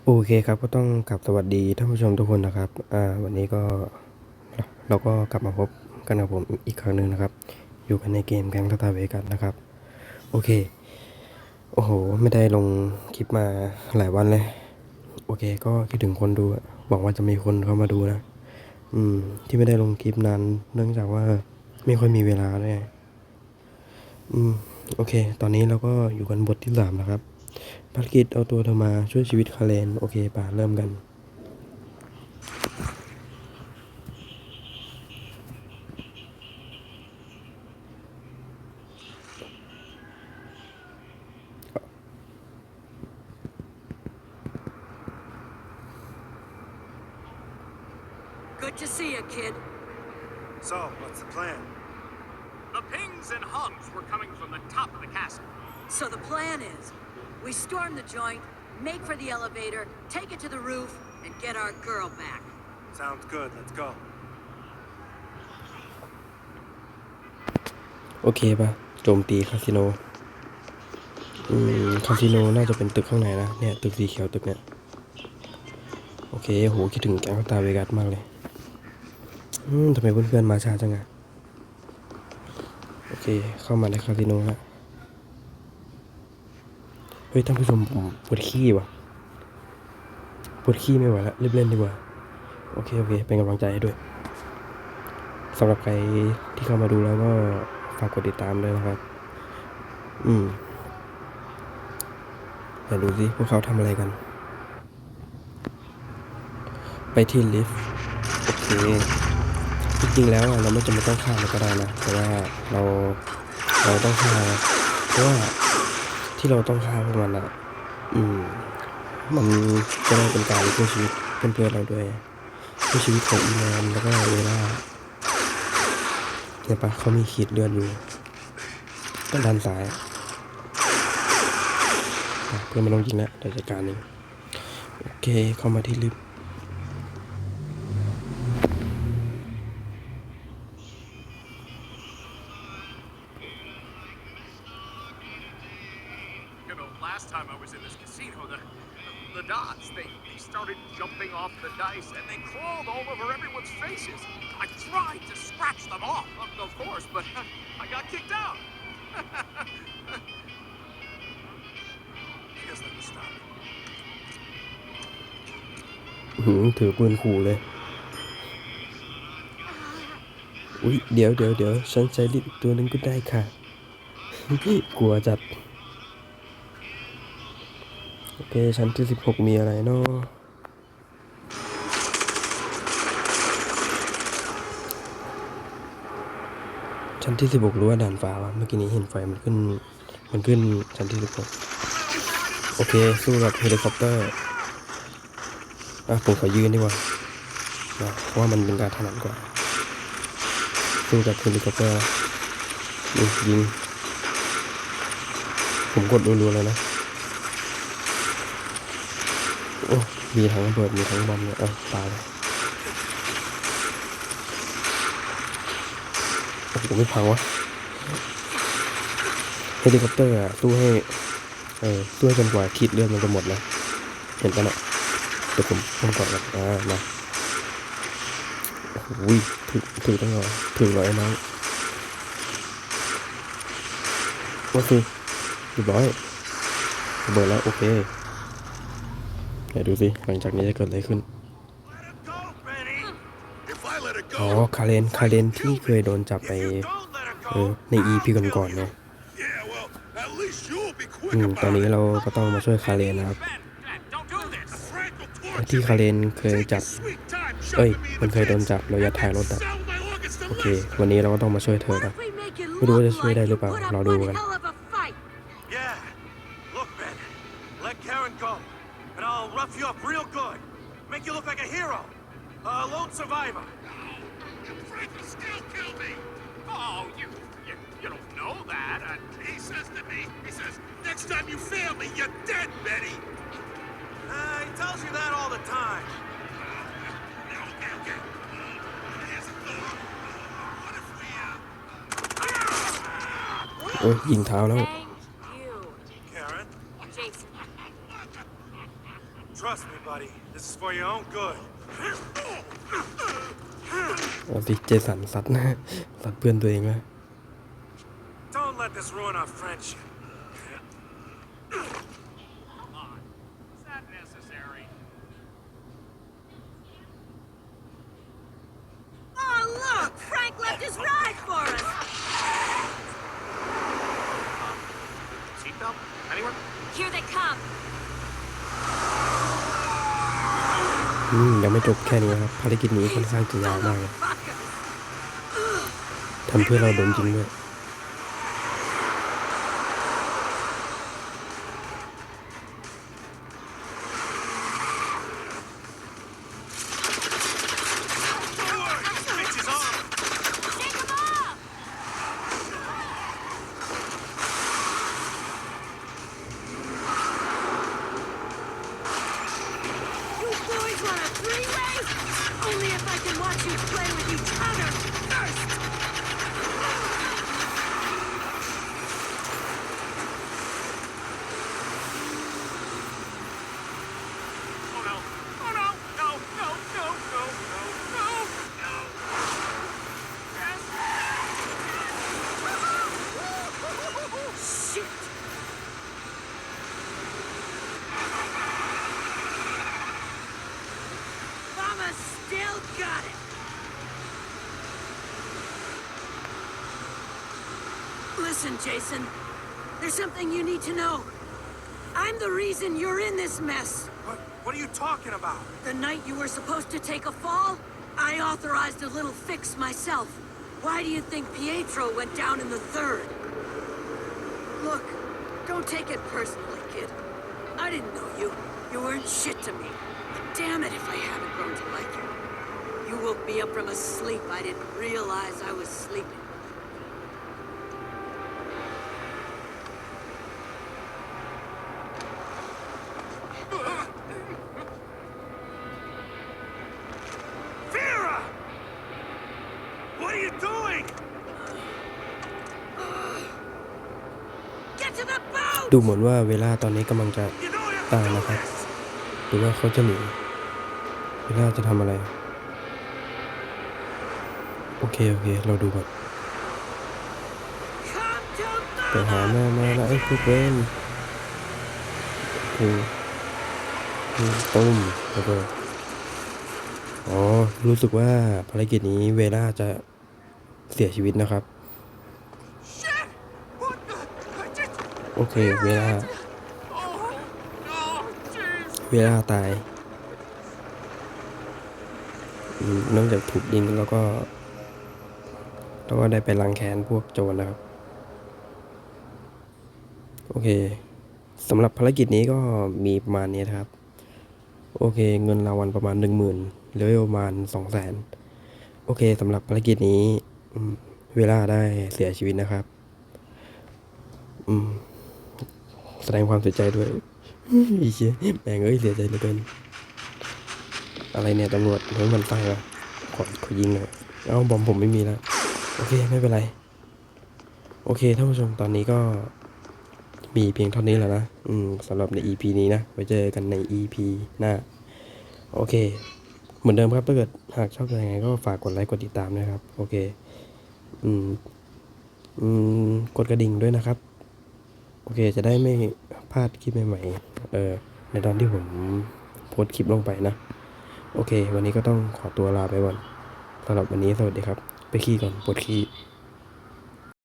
โอเคครับก็ต้องกลับสวัสดีท่านผู้ชมทุกคนนะครับอ่าวันนี้ก็เราก็กลับมาพบกันกับผมอีกครั้งหนึ่งนะครับ อยู่กันในเกมแกงทัตาเวกันนะครับ โอเค โอ้โห ไม่ได้ลงคลิปมาหลายวันเลย โอเค ก็คิดถึงคนดูหวังว่าจะมีคนเข้ามาดูนะ อืม ที่ไม่ได้ลงคลิปนานเนื่องจากว่าไม่ค่อยมีเวลาด้วยอืม โอเค ตอนนี้เราก็อยู่กันบทที่สามนะครับ ภารกิจเอาตัวเธอมาช่วยชีวิตคาเลน โอเคป่ะเริ่มกัน Good to see you, kid. So, what's the plan? The pings and hums were coming from the top of the castle. So the plan is, we storm the joint, make for the elevator, take it to the roof, and get our girl back. Sounds good. Let's go. โอเคป่ะโจมตีคาสิโน อืม คาสิโนน่าจะเป็นตึกข้างในนะ เนี่ย ตึกสีเขียวตึกเนี่ย โอเค โห คิดถึงแก๊งตาเวกัสมากเลย อืมทำไมเพื่อนๆมาช้าจังอะโอเค เข้ามาในคาสิโนแล้ว เฮ้ยท่านผู้ชมผมปวดขี้ว่ะปวดขี้ไม่ไหวแล้วรีบเล่นดีกว่า โอเค โอเค เป็นกำลังใจให้ด้วยสำหรับใครที่เข้ามาดูแล้วก็ฝากกดติดตามด้วยนะครับ อืมเดี๋ยวดูสิพวกเขาทำอะไรกัน ไปที่ลิฟต์โอเคจริงๆแล้วอะเราไม่จำเป็นต้องฆ่ามันก็ได้นะ แต่ว่าเราเราต้องฆ่าเพราะว่า ที่เราต้องฆ่าพวกมันอะ อืม มันจะได้เป็นการช่วยชีวิตเพื่อนๆเราด้วยช่วยชีวิตของอีแมนแล้วก็เวล่าเนี่ยปะเขามีขีดเลือดอยู่ก็ด้านซ้ายเพื่อนไม่ต้องยิงแล้วเดี๋ยวจัดการเองโอเคเข้ามาที่ลิฟต์ crawled all over everyone's faces. I tried to scratch them off, of, of course, but I got kicked out. He doesn't let me stop. อื้อหือถือปืนขู่เลย อุ๊ย เดี๋ยวเดี๋ยวเดี๋ยวฉันใช้ลิฟต์อีกตัวหนึงก็ได้ค่ะ กลัวจัด โอเค ชั้นที่สิบหกมีอะไรเนาะ ชั้นที่สิบหกรู้ว่าด่านฟ้าวะเมื่อกี้นี้เห็นไฟมันขึ้น มันขึ้นชั้นที่สิบหกโอเค สู้กับเฮลิคอปเตอร์อะผมขอยืนดีกว่าเพราะว่ามันเป็นการถนัดกว่า สู้กับเฮลิคอปเตอร์นี่ยิง ผมกดรัวๆเลยนะ โอ้ มีทั้งระเบิดมีทั้งบอมเนี่ยเออตายเลย โอ้โหไม่พังวะเฮลิคอปเตอร์อะตู้ให้ เออตู้ให้จนกว่าขีดเลือดมันจะหมดนะ เห็นปะเนี่ยเดี๋ยวผมผมก่อนครับอ่ามาโอ้โหถึงถึงตั้งหรอถึงร้อยน้องโอเคเรียบร้อยเบิดแล้ว โอเคไหนดูสิหลังจากนี้จะเกิดอะไรขึ้น Let it go, Benny. If I let it อ๋อ คาเรน คาเรนที่เคยโดนจับไป เออ ในอีพีก่อนๆเนาะอืม ตอนนี้เราก็ต้องมาช่วยคาเรนนะครับ ที่คาเรนเคยจับ เอ้ย มันเคยโดนจับเรายัดท้ายรถอะโอเค วันนี้เราก็ต้องมาช่วยเธอนะไม่รู้ว่าจะช่วยได้หรือเปล่ารอดูกัน Make lone survivor. Frank will still kill me. Oh, you, you, you don't know that. Uh, He says to me, he says, next time you fail me, you're dead, Betty. Uh, he tells you that all the time. Okay, okay. Here's a thought. What if we, uh... โอ้ยยิงเท้าแล้ว Thank you, Karen? Jason. Trust me, buddy. This is for your own good. เอาสิเจสันซัดนะซัดเพื่อนตัวเองนะ Don't let this ruin our friendship. Come on. Is that necessary? Oh, look! Frank left his ride for us! Seatbelt? Anyone? Here they come! อืมยังไม่จบแค่นี้ครับภารกิจนี้ค่อนข้างจะยาวมากเลย Fuckers! ทำเพื่อเราโดนจริงด้วย Don't worry, bitch is on. Take them off! You boys want a three-way? Only if I can watch you play with each other first! Listen, Jason. There's something you need to know. I'm the reason you're in this mess. What, what are you talking about? The night you were supposed to take a fall, I authorized a little fix myself. Why do you think Pietro went down in the third? Look, don't take it personally, kid. I didn't know you. You weren't shit to me. But damn it if I haven't grown to like you. You woke me up from a sleep I didn't realize I was sleeping. ดูเหมือนว่าเวลาตอนนี้กำลังจะ You know you have Tao to là do thật. this. หรือว่าเขาจะหนีเวลาจะทำอะไร โอเค โอเค เราดูก่อน Come to ไปหาแม่มาแล้วไอ้พวกเวนคือคือตุ้มแล้วก็อ๋อ รู้สึกว่าภารกิจนี้เวลาจะเสียชีวิตนะครับ Shit! What the? I just. โอ เคเวลา เวลาตายนองจากถูกยิงแล้วก็ แล้วก็ได้ไปรังแค้นพวกโจรนะครับ โอเคสำหรับภารกิจนี้ก็มีประมาณนี้นะครับ โอเค เงินรางวัลประมาณหนึ่งหมื่นเลเวลประมาณสองแสนโอเคสำหรับภารกิจนี้เวลาได้เสียชีวิตนะครับ อืม แสดงความเสียใจด้วยอีเชี่ยแม่งเอ้ยเสียใจเหลือเกิน อะไรเนี่ยตำรวจเฮ้ยมันไฟวะขอขอยิงหน่อยเอ้าบอมผมไม่มีแล้ว โอเคไม่เป็นไร โอเคท่านผู้ชมตอนนี้ก็มีเพียงเท่านี้แหล้วนะ อืมสำหรับใน EP นี้นะ ไว้เจอกันใน EP หน้า โอเค เหมือนเดิมครับ ถ้าเกิดหากชอบยังไงก็ฝากกดไลค์กดติดตามนะครับ โอเค อืม อืม กดกระดิ่งด้วยนะครับโอ เคจะได้ไม่พลาดคลิปใหม่ๆเออในตอนที่ผมโพสคลิปลงไปนะ โอเค วันนี้ก็ต้องขอตัวลาไปก่อนสำหรับวันนี้สวัสดีครับ ไปขี้ก่อนปวดขี้